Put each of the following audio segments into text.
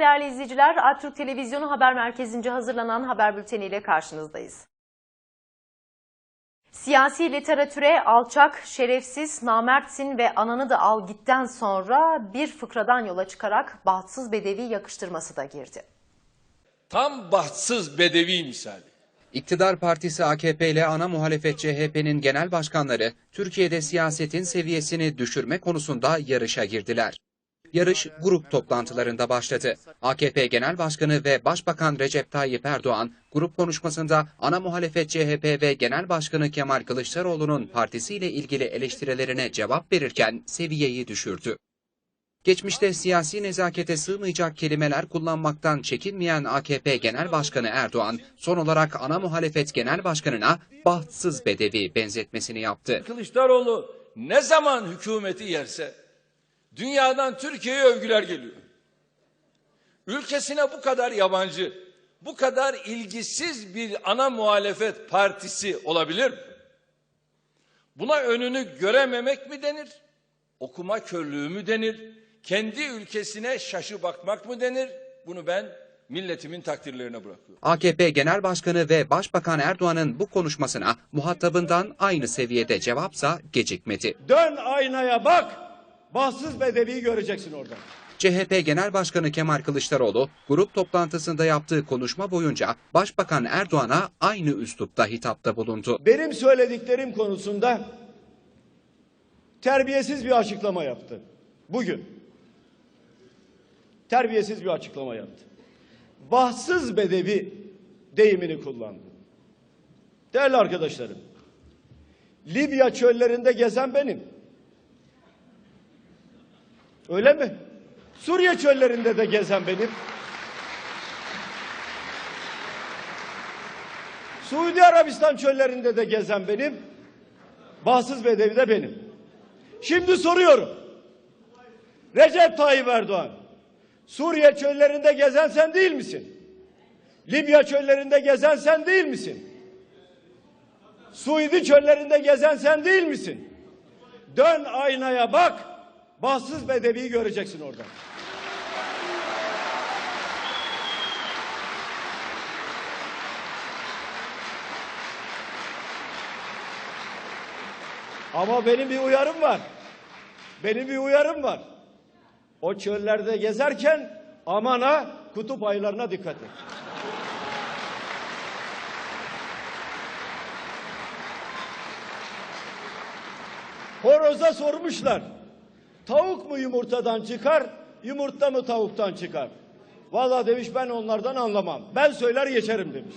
Günler değerli izleyiciler. Aktürk Televizyonu Haber Merkezi'nce hazırlanan haber bülteniyle karşınızdayız. Siyasi literatüre alçak, şerefsiz, namertsin ve ananı da al gitten sonra bir fıkradan yola çıkarak bahtsız bedevi yakıştırması da girdi. Tam bahtsız bedevi misali. İktidar partisi AKP ile ana muhalefet CHP'nin genel başkanları Türkiye'de siyasetin seviyesini düşürme konusunda yarışa girdiler. Yarış grup toplantılarında başladı. AKP Genel Başkanı ve Başbakan Recep Tayyip Erdoğan grup konuşmasında ana muhalefet CHP ve Genel Başkanı Kemal Kılıçdaroğlu'nun partisiyle ilgili eleştirilerine cevap verirken seviyeyi düşürdü. Geçmişte siyasi nezakete sığmayacak kelimeler kullanmaktan çekinmeyen AKP Genel Başkanı Erdoğan, son olarak ana muhalefet genel başkanına bahtsız bedevi benzetmesini yaptı. Kılıçdaroğlu ne zaman hükümeti yerse dünyadan Türkiye'ye övgüler geliyor. Ülkesine bu kadar yabancı, bu kadar ilgisiz bir ana muhalefet partisi olabilir mi? Buna önünü görememek mi denir? Okuma körlüğü mü denir? Kendi ülkesine şaşı bakmak mı denir? Bunu ben milletimin takdirlerine bırakıyorum. AKP Genel Başkanı ve Başbakan Erdoğan'ın bu konuşmasına muhatabından aynı seviyede cevapsa gecikmedi. Dön aynaya bak. Bahtsız bedevi göreceksin orada. CHP Genel Başkanı Kemal Kılıçdaroğlu grup toplantısında yaptığı konuşma boyunca Başbakan Erdoğan'a aynı üslupta hitapta bulundu. Benim söylediklerim konusunda terbiyesiz bir açıklama yaptı. Bugün. Terbiyesiz bir açıklama yaptı. Bahtsız bedevi deyimini kullandı. Değerli arkadaşlarım, Libya çöllerinde gezen benim. Öyle mi? Suriye çöllerinde de gezen benim. Suudi Arabistan çöllerinde de gezen benim. Bahtsız bedevi de benim. Şimdi soruyorum. Recep Tayyip Erdoğan. Suriye çöllerinde gezen sen değil misin? Libya çöllerinde gezen sen değil misin? Suudi çöllerinde gezen sen değil misin? Dön aynaya bak. Bahtsız bedevi göreceksin orada. Ama benim bir uyarım var. Benim bir uyarım var. O çöllerde gezerken aman ha kutup aylarına dikkat et. Horoza sormuşlar. Tavuk mu yumurtadan çıkar, yumurta mı tavuktan çıkar? Vallahi demiş ben onlardan anlamam. Ben söyler geçerim demiş.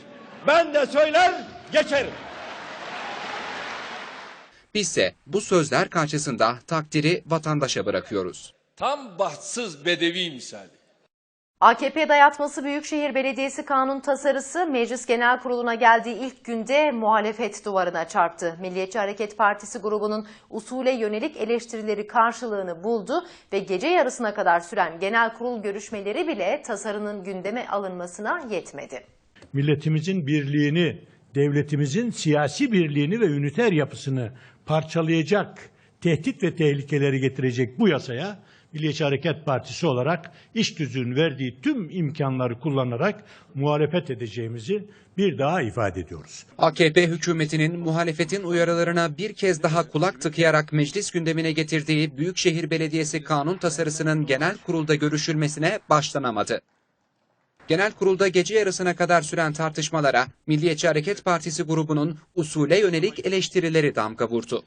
Ben de söyler geçerim. Bizse bu sözler karşısında takdiri vatandaşa bırakıyoruz. Tam bahtsız bedevi misali. AKP dayatması Büyükşehir Belediyesi kanun tasarısı Meclis Genel Kurulu'na geldiği ilk günde muhalefet duvarına çarptı. Milliyetçi Hareket Partisi grubunun usule yönelik eleştirileri karşılığını buldu ve gece yarısına kadar süren genel kurul görüşmeleri bile tasarının gündeme alınmasına yetmedi. milletimizin birliğini, devletimizin siyasi birliğini ve üniter yapısını parçalayacak, tehdit ve tehlikeleri getirecek bu yasaya Milliyetçi Hareket Partisi olarak iş tüzüğün verdiği tüm imkanları kullanarak muhalefet edeceğimizi bir daha ifade ediyoruz. AKP hükümetinin muhalefetin uyarılarına bir kez daha kulak tıkayarak meclis gündemine getirdiği Büyükşehir Belediyesi kanun tasarısının genel kurulda görüşülmesine başlanamadı. Genel kurulda gece yarısına kadar süren tartışmalara Milliyetçi Hareket Partisi grubunun usule yönelik eleştirileri damga vurdu.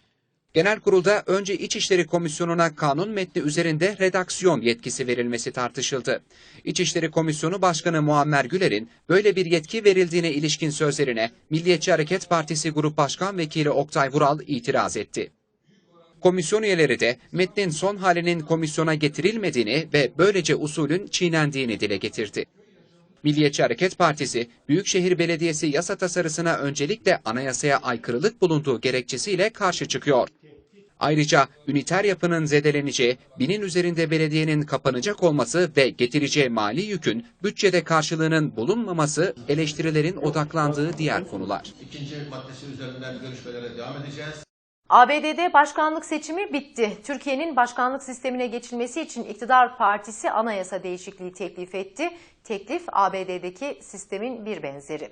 Genel kurulda önce İçişleri Komisyonu'na kanun metni üzerinde redaksiyon yetkisi verilmesi tartışıldı. İçişleri Komisyonu Başkanı Muammer Güler'in böyle bir yetki verildiğine ilişkin sözlerine Milliyetçi Hareket Partisi Grup Başkan Vekili Oktay Vural itiraz etti. Komisyon üyeleri de metnin son halinin komisyona getirilmediğini ve böylece usulün çiğnendiğini dile getirdi. Milliyetçi Hareket Partisi, Büyükşehir Belediyesi yasa tasarısına öncelikle anayasaya aykırılık bulunduğu gerekçesiyle karşı çıkıyor. Ayrıca üniter yapının zedeleneceği, binin üzerinde belediyenin kapanacak olması ve getireceği mali yükün bütçede karşılığının bulunmaması eleştirilerin odaklandığı diğer konular. İkinci maddesi üzerinden görüşmelere devam edeceğiz. ABD'de başkanlık seçimi bitti. Türkiye'nin başkanlık sistemine geçilmesi için iktidar partisi anayasa değişikliği teklif etti. Teklif ABD'deki sistemin bir benzeri.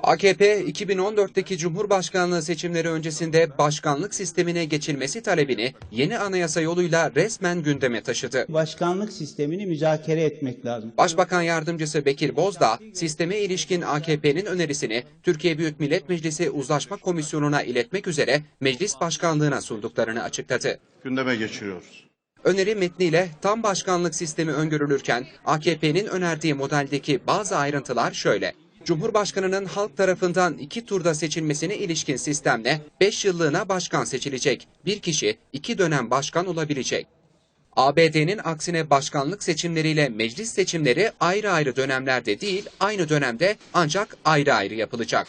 AKP 2014'teki Cumhurbaşkanlığı seçimleri öncesinde başkanlık sistemine geçilmesi talebini yeni anayasa yoluyla resmen gündeme taşıdı. başkanlık sistemini müzakere etmek lazım. Başbakan Yardımcısı Bekir Bozdağ, sisteme ilişkin AKP'nin önerisini Türkiye Büyük Millet Meclisi Uzlaşma Komisyonu'na iletmek üzere meclis başkanlığına sunduklarını açıkladı. gündeme geçiriyoruz. Öneri metniyle tam başkanlık sistemi öngörülürken AKP'nin önerdiği modeldeki bazı ayrıntılar şöyle. Cumhurbaşkanının halk tarafından iki turda seçilmesine ilişkin sistemle 5 yıllığına başkan seçilecek. Bir kişi iki dönem başkan olabilecek. ABD'nin aksine başkanlık seçimleriyle meclis seçimleri ayrı ayrı dönemlerde değil, aynı dönemde ancak ayrı ayrı yapılacak.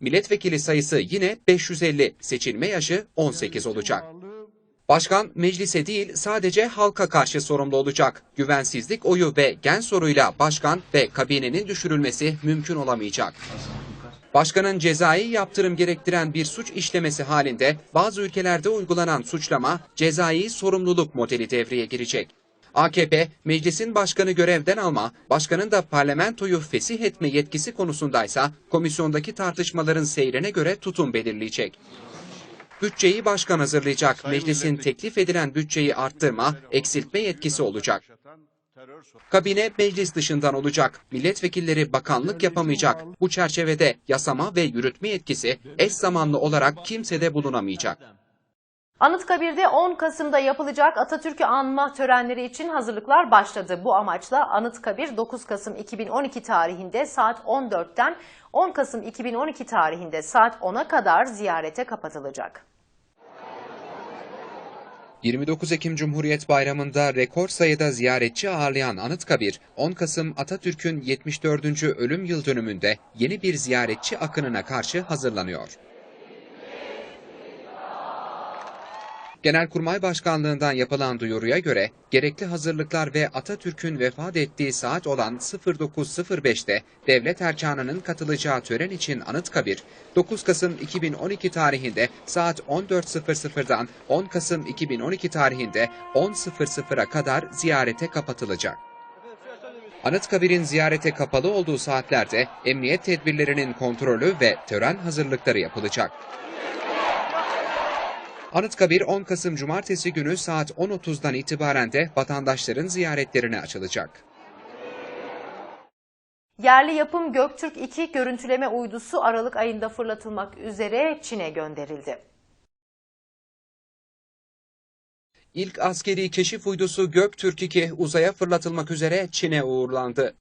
Milletvekili sayısı yine 550, seçilme yaşı 18 olacak. Başkan meclise değil sadece halka karşı sorumlu olacak. Güvensizlik oyu ve gen soruyla başkan ve kabinenin düşürülmesi mümkün olamayacak. Başkanın cezai yaptırım gerektiren bir suç işlemesi halinde bazı ülkelerde uygulanan suçlama cezai sorumluluk modeli devreye girecek. AKP, meclisin başkanı görevden alma, başkanın da parlamentoyu fesih etme yetkisi konusundaysa komisyondaki tartışmaların seyrine göre tutum belirleyecek. Bütçeyi başkan hazırlayacak. Meclisin teklif edilen bütçeyi arttırma, eksiltme yetkisi olacak. Kabine meclis dışından olacak. Milletvekilleri bakanlık yapamayacak. Bu çerçevede yasama ve yürütme yetkisi eş zamanlı olarak kimsede bulunamayacak. Anıtkabir'de 10 Kasım'da yapılacak Atatürk'ü anma törenleri için hazırlıklar başladı. Bu amaçla Anıtkabir 9 Kasım 2012 tarihinde saat 14'ten 10 Kasım 2012 tarihinde saat 10'a kadar ziyarete kapatılacak. 29 Ekim Cumhuriyet Bayramı'nda rekor sayıda ziyaretçi ağırlayan Anıtkabir, 10 Kasım Atatürk'ün 74. ölüm yıl dönümünde yeni bir ziyaretçi akınına karşı hazırlanıyor. Genelkurmay Başkanlığından yapılan duyuruya göre gerekli hazırlıklar ve Atatürk'ün vefat ettiği saat olan 09.05'te devlet erkanının katılacağı tören için Anıtkabir, 9 Kasım 2012 tarihinde saat 14.00'dan 10 Kasım 2012 tarihinde 10.00'a kadar ziyarete kapatılacak. Anıtkabir'in ziyarete kapalı olduğu saatlerde emniyet tedbirlerinin kontrolü ve tören hazırlıkları yapılacak. Anıtkabir 10 Kasım Cumartesi günü saat 10.30'dan itibaren de vatandaşların ziyaretlerine açılacak. Yerli yapım Göktürk 2 görüntüleme uydusu Aralık ayında fırlatılmak üzere Çin'e gönderildi. İlk askeri keşif uydusu Göktürk 2 uzaya fırlatılmak üzere Çin'e uğurlandı.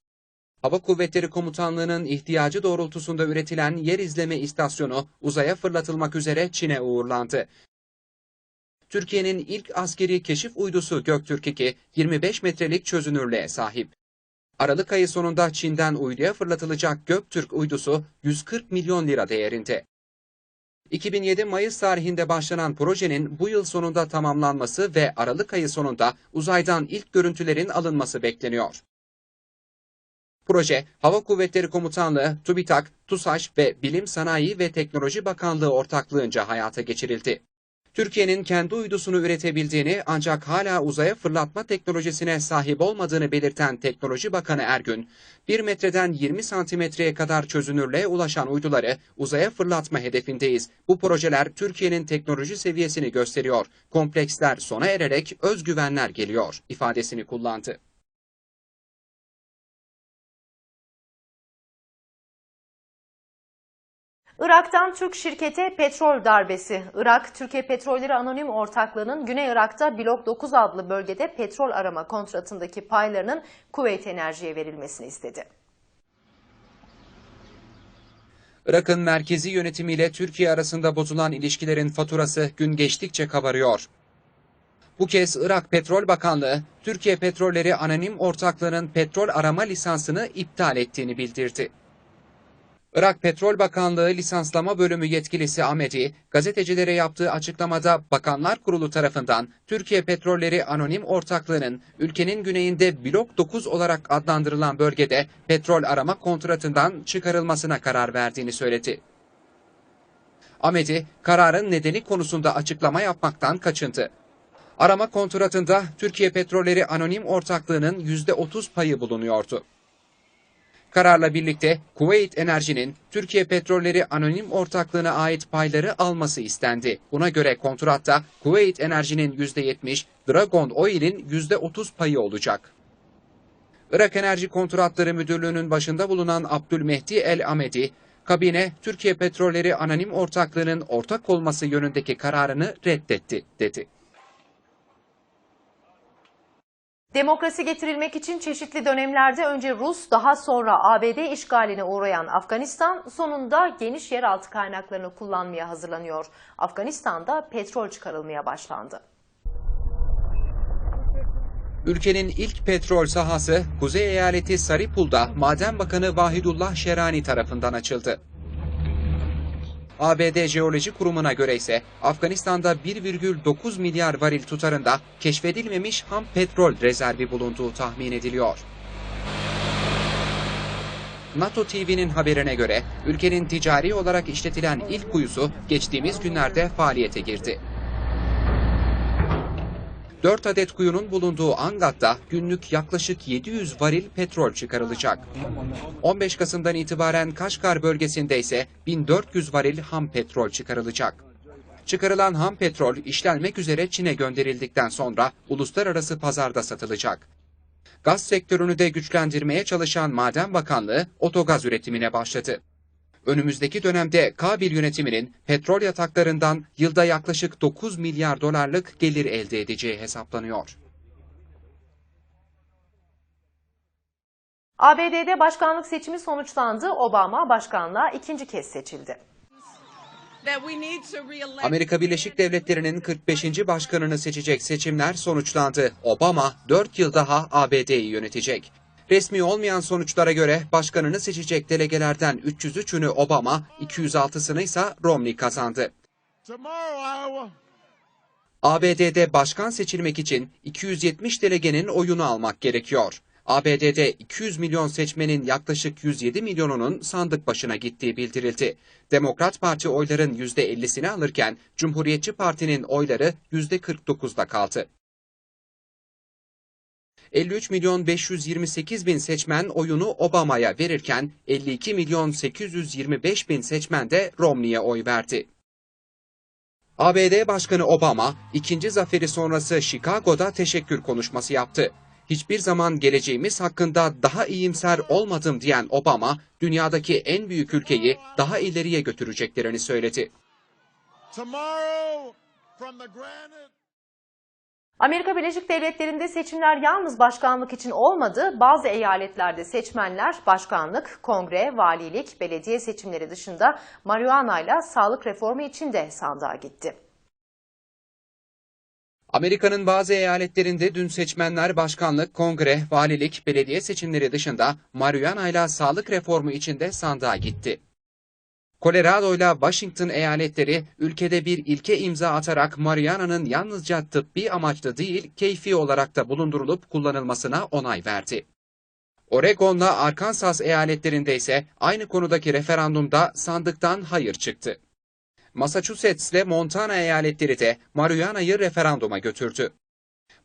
Hava Kuvvetleri Komutanlığı'nın ihtiyacı doğrultusunda üretilen yer izleme istasyonu uzaya fırlatılmak üzere Çin'e uğurlandı. Türkiye'nin ilk askeri keşif uydusu Göktürk 2, 25 metrelik çözünürlüğe sahip. Aralık ayı sonunda Çin'den uyduya fırlatılacak Göktürk uydusu 140 milyon lira değerinde. 2007 Mayıs tarihinde başlanan projenin bu yıl sonunda tamamlanması ve Aralık ayı sonunda uzaydan ilk görüntülerin alınması bekleniyor. Proje, Hava Kuvvetleri Komutanlığı, TÜBİTAK, TUSAŞ ve Bilim Sanayi ve Teknoloji Bakanlığı ortaklığınca hayata geçirildi. Türkiye'nin kendi uydusunu üretebildiğini ancak hala uzaya fırlatma teknolojisine sahip olmadığını belirten Teknoloji Bakanı Ergün, 1 metreden 20 santimetreye kadar çözünürlüğe ulaşan uyduları uzaya fırlatma hedefindeyiz. Bu projeler Türkiye'nin teknoloji seviyesini gösteriyor. Kompleksler sona ererek özgüvenler geliyor ifadesini kullandı. Irak'tan Türk şirkete petrol darbesi. Irak, Türkiye Petrolleri Anonim Ortaklığı'nın Güney Irak'ta Blok 9 adlı bölgede petrol arama kontratındaki paylarının Kuveyt Enerji'ye verilmesini istedi. Irak'ın merkezi yönetimiyle Türkiye arasında bozulan ilişkilerin faturası gün geçtikçe kabarıyor. Bu kez Irak Petrol Bakanlığı, Türkiye Petrolleri Anonim Ortaklığı'nın petrol arama lisansını iptal ettiğini bildirdi. Irak Petrol Bakanlığı lisanslama bölümü yetkilisi Ahmedi, gazetecilere yaptığı açıklamada Bakanlar Kurulu tarafından Türkiye Petrolleri Anonim Ortaklığı'nın ülkenin güneyinde Blok 9 olarak adlandırılan bölgede petrol arama kontratından çıkarılmasına karar verdiğini söyledi. Amedi, kararın nedeni konusunda açıklama yapmaktan kaçındı. Arama kontratında Türkiye Petrolleri Anonim Ortaklığı'nın %30 payı bulunuyordu. Kararla birlikte Kuveyt Enerji'nin Türkiye Petrolleri Anonim Ortaklığı'na ait payları alması istendi. Buna göre kontratta Kuveyt Enerji'nin %70, Dragon Oil'in %30 payı olacak. Irak Enerji Kontratları Müdürlüğü'nün başında bulunan Abdülmehdi El Amedi, kabine Türkiye Petrolleri Anonim Ortaklığı'nın ortak olması yönündeki kararını reddetti, dedi. Demokrasi getirilmek için çeşitli dönemlerde önce Rus daha sonra ABD işgaline uğrayan Afganistan sonunda geniş yeraltı kaynaklarını kullanmaya hazırlanıyor. Afganistan'da petrol çıkarılmaya başlandı. Ülkenin ilk petrol sahası Kuzey Eyaleti Saripul'da Maden Bakanı Vahidullah Şerani tarafından açıldı. ABD Jeoloji Kurumu'na göre ise Afganistan'da 1,9 milyar varil tutarında keşfedilmemiş ham petrol rezervi bulunduğu tahmin ediliyor. NATO TV'nin haberine göre ülkenin ticari olarak işletilen ilk kuyusu geçtiğimiz günlerde faaliyete girdi. 4 adet kuyunun bulunduğu Angat'ta günlük yaklaşık 700 varil petrol çıkarılacak. 15 Kasım'dan itibaren Kaşgar bölgesinde ise 1400 varil ham petrol çıkarılacak. Çıkarılan ham petrol işlenmek üzere Çin'e gönderildikten sonra uluslararası pazarda satılacak. Gaz sektörünü de güçlendirmeye çalışan Maden Bakanlığı otogaz üretimine başladı. Önümüzdeki dönemde K1 yönetiminin petrol yataklarından yılda yaklaşık 9 milyar dolarlık gelir elde edeceği hesaplanıyor. ABD'de başkanlık seçimi sonuçlandı. Obama başkanlığa ikinci kez seçildi. Amerika Birleşik Devletleri'nin 45. başkanını seçecek seçimler sonuçlandı. Obama 4 yıl daha ABD'yi yönetecek. Resmi olmayan sonuçlara göre başkanını seçecek delegelerden 303'ünü Obama, 206'sını ise Romney kazandı. ABD'de başkan seçilmek için 270 delegenin oyunu almak gerekiyor. ABD'de 200 milyon seçmenin yaklaşık 107 milyonunun sandık başına gittiği bildirildi. Demokrat Parti oyların %50'sini alırken Cumhuriyetçi Parti'nin oyları %49'da kaldı. 53 milyon 528 bin seçmen oyunu Obama'ya verirken 52 milyon 825 bin seçmen de Romney'e oy verdi. ABD Başkanı Obama, ikinci zaferi sonrası Chicago'da teşekkür konuşması yaptı. Hiçbir zaman geleceğimiz hakkında daha iyimser olmadım diyen Obama, dünyadaki en büyük ülkeyi daha ileriye götüreceklerini söyledi. Tomorrow, from the granite Amerika Birleşik Devletleri'nde seçimler yalnız başkanlık için olmadı. Bazı eyaletlerde seçmenler başkanlık, kongre, valilik, belediye seçimleri dışında marihuana ile sağlık reformu için de sandığa gitti. Amerika'nın bazı eyaletlerinde dün seçmenler başkanlık, kongre, valilik, belediye seçimleri dışında marihuana ile sağlık reformu için de sandığa gitti. Colorado ile Washington eyaletleri ülkede bir ilke imza atarak marihuana'nın yalnızca tıbbi amaçlı değil, keyfi olarak da bulundurulup kullanılmasına onay verdi. Oregon'la Arkansas eyaletlerinde ise aynı konudaki referandumda sandıktan hayır çıktı. Massachusetts ile Montana eyaletleri de marihuana'yı referanduma götürdü.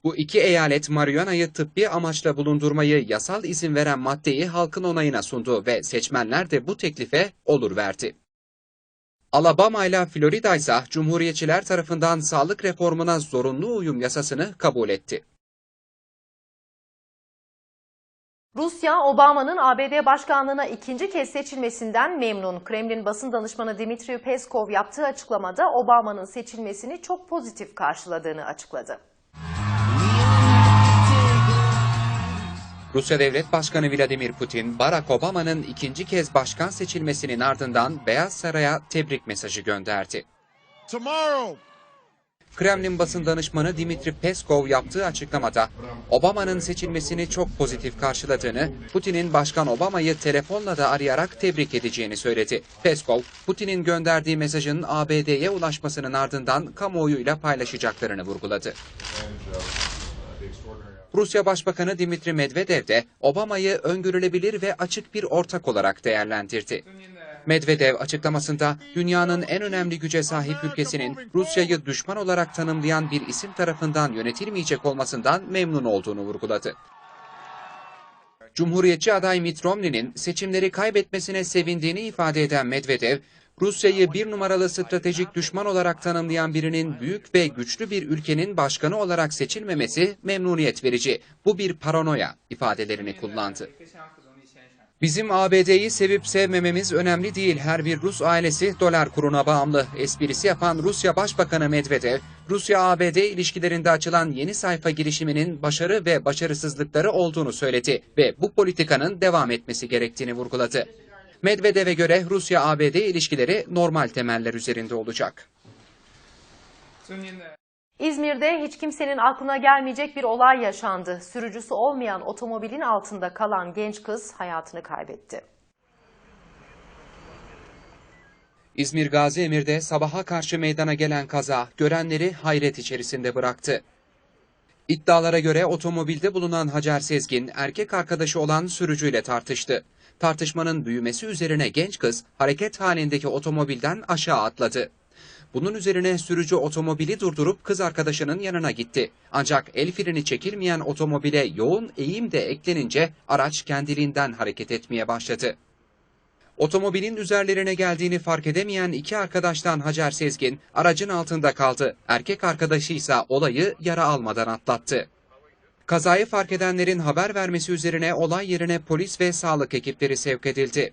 Bu iki eyalet marihuana'yı tıbbi amaçla bulundurmayı yasal izin veren maddeyi halkın onayına sundu ve seçmenler de bu teklife olur verdi. Alabama ile Florida ise Cumhuriyetçiler tarafından sağlık reformuna zorunlu uyum yasasını kabul etti. Rusya, Obama'nın ABD başkanlığına ikinci kez seçilmesinden memnun. Kremlin basın danışmanı Dmitry Peskov yaptığı açıklamada Obama'nın seçilmesini çok pozitif karşıladığını açıkladı. Rusya Devlet Başkanı Vladimir Putin, Barack Obama'nın ikinci kez başkan seçilmesinin ardından Beyaz Saray'a tebrik mesajı gönderdi. tomorrow. Kremlin basın danışmanı Dimitri Peskov yaptığı açıklamada Obama'nın seçilmesini çok pozitif karşıladığını, Putin'in Başkan Obama'yı telefonla da arayarak tebrik edeceğini söyledi. Peskov, Putin'in gönderdiği mesajın ABD'ye ulaşmasının ardından kamuoyuyla paylaşacaklarını vurguladı. Rusya Başbakanı Dimitri Medvedev de Obama'yı öngörülebilir ve açık bir ortak olarak değerlendirdi. Medvedev açıklamasında dünyanın en önemli güce sahip ülkesinin Rusya'yı düşman olarak tanımlayan bir isim tarafından yönetilmeyecek olmasından memnun olduğunu vurguladı. Cumhuriyetçi aday Mitt Romney'nin seçimleri kaybetmesine sevindiğini ifade eden Medvedev, Rusya'yı bir numaralı stratejik düşman olarak tanımlayan birinin büyük ve güçlü bir ülkenin başkanı olarak seçilmemesi memnuniyet verici. Bu bir paranoya ifadelerini kullandı. Bizim ABD'yi sevip sevmememiz önemli değil. Her bir Rus ailesi dolar kuruna bağımlı. Esprisi yapan Rusya Başbakanı Medvedev, Rusya-ABD ilişkilerinde açılan yeni sayfa girişiminin başarı ve başarısızlıkları olduğunu söyledi ve bu politikanın devam etmesi gerektiğini vurguladı. Medvedev'e göre Rusya-ABD ilişkileri normal temeller üzerinde olacak. İzmir'de hiç kimsenin aklına gelmeyecek bir olay yaşandı. Sürücüsü olmayan otomobilin altında kalan genç kız hayatını kaybetti. İzmir Gazi Emir'de sabaha karşı meydana gelen kaza görenleri hayret içerisinde bıraktı. İddialara göre otomobilde bulunan Hacer Sezgin erkek arkadaşı olan sürücüyle tartıştı. Tartışmanın büyümesi üzerine genç kız hareket halindeki otomobilden aşağı atladı. Bunun üzerine sürücü otomobili durdurup kız arkadaşının yanına gitti. Ancak el freni çekilmeyen otomobile yoğun eğim de eklenince araç kendiliğinden hareket etmeye başladı. Otomobilin üzerlerine geldiğini fark edemeyen iki arkadaştan Hacer Sezgin aracın altında kaldı. Erkek arkadaşı ise olayı yara almadan atlattı. Kazayı fark edenlerin haber vermesi üzerine olay yerine polis ve sağlık ekipleri sevk edildi.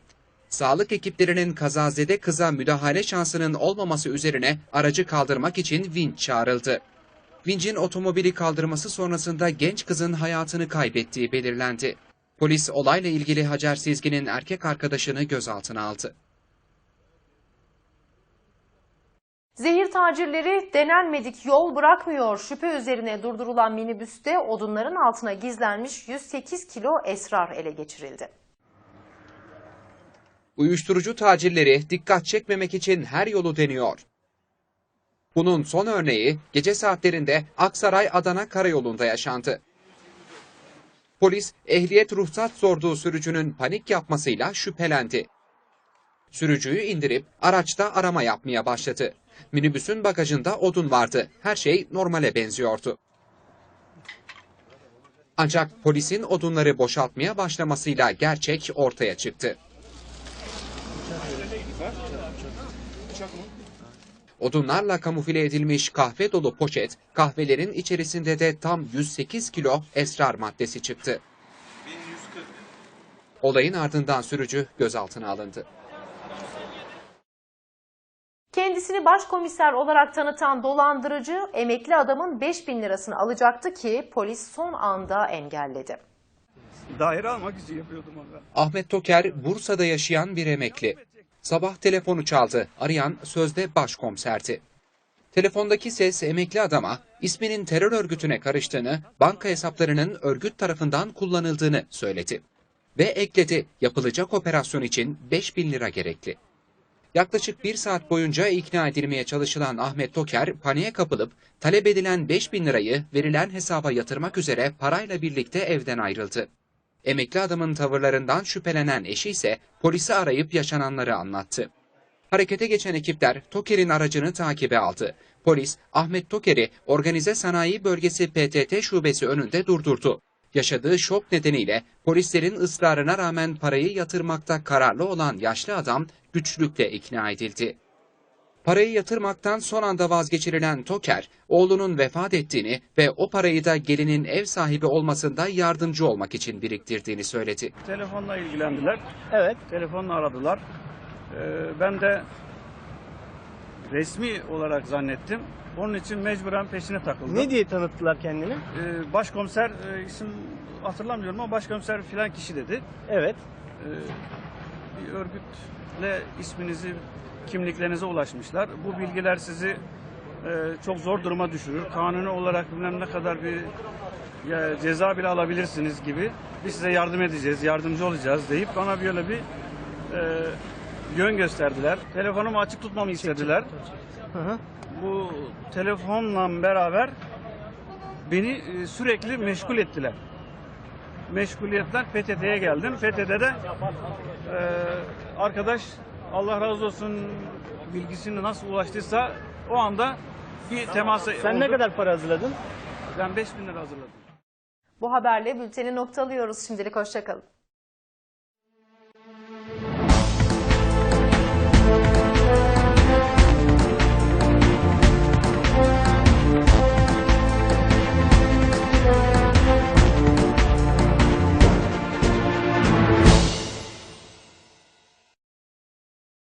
Sağlık ekiplerinin kazazede kıza müdahale şansının olmaması üzerine aracı kaldırmak için vinç çağrıldı. Vincin otomobili kaldırması sonrasında genç kızın hayatını kaybettiği belirlendi. Polis olayla ilgili Hacer Sezgin'in erkek arkadaşını gözaltına aldı. Zehir tacirleri denenmedik yol bırakmıyor. Şüphe üzerine durdurulan minibüste odunların altına gizlenmiş 108 kilo esrar ele geçirildi. Uyuşturucu tacirleri dikkat çekmemek için her yolu deniyor. Bunun son örneği gece saatlerinde Aksaray-Adana karayolunda yaşandı. Polis ehliyet ruhsat sorduğu sürücünün panik yapmasıyla şüphelendi. Sürücüyü indirip araçta arama yapmaya başladı. Minibüsün bagajında odun vardı. Her şey normale benziyordu. Ancak polisin odunları boşaltmaya başlamasıyla gerçek ortaya çıktı. Odunlarla kamufle edilmiş kahve dolu poşet, kahvelerin içerisinde de tam 108 kilo esrar maddesi çıktı. Olayın ardından sürücü gözaltına alındı. Kendisini başkomiser olarak tanıtan dolandırıcı emekli adamın 5000 lirasını alacaktı ki polis son anda engelledi. Daire almak için yapıyordum onu. Ahmet Toker, Bursa'da yaşayan bir emekli. Sabah telefonu çaldı. Arayan sözde başkomiserdi. Telefondaki ses emekli adama isminin terör örgütüne karıştığını, banka hesaplarının örgüt tarafından kullanıldığını söyledi. Ve ekledi yapılacak operasyon için 5000 lira gerekli. Yaklaşık bir saat boyunca ikna edilmeye çalışılan Ahmet Toker paniğe kapılıp talep edilen 5000 lirayı verilen hesaba yatırmak üzere parayla birlikte evden ayrıldı. Emekli adamın tavırlarından şüphelenen eşi ise polisi arayıp yaşananları anlattı. Harekete geçen ekipler Toker'in aracını takibe aldı. Polis Ahmet Toker'i Organize Sanayi Bölgesi PTT şubesi önünde durdurdu. Yaşadığı şok nedeniyle polislerin ısrarına rağmen parayı yatırmakta kararlı olan yaşlı adam güçlükle ikna edildi. Parayı yatırmaktan son anda vazgeçirilen Toker, oğlunun vefat ettiğini ve o parayı da gelinin ev sahibi olmasında yardımcı olmak için biriktirdiğini söyledi. Telefonla ilgilendiler. Evet. Telefonla aradılar. Ee, ben de resmi olarak zannettim. Onun için mecburen peşine takıldım. Ne diye tanıttılar kendini? Ee, başkomiser e, isim hatırlamıyorum ama başkomiser filan kişi dedi. Evet. Ee, bir örgütle isminizi, kimliklerinize ulaşmışlar. Bu bilgiler sizi e, çok zor duruma düşürür. Kanuni olarak bilmem ne kadar bir ya, ceza bile alabilirsiniz gibi. Biz size yardım edeceğiz, yardımcı olacağız deyip bana böyle bir e, yön gösterdiler. Telefonumu açık tutmamı istediler. Hı hı. Bu telefonla beraber beni e, sürekli meşgul ettiler. Meşguliyetten PTT'ye geldim. PTT'de de e, arkadaş Allah razı olsun bilgisini nasıl ulaştıysa o anda bir temasa Sen ne kadar para hazırladın? Ben 5 bin lira hazırladım. Bu haberle bülteni noktalıyoruz. Şimdilik hoşçakalın.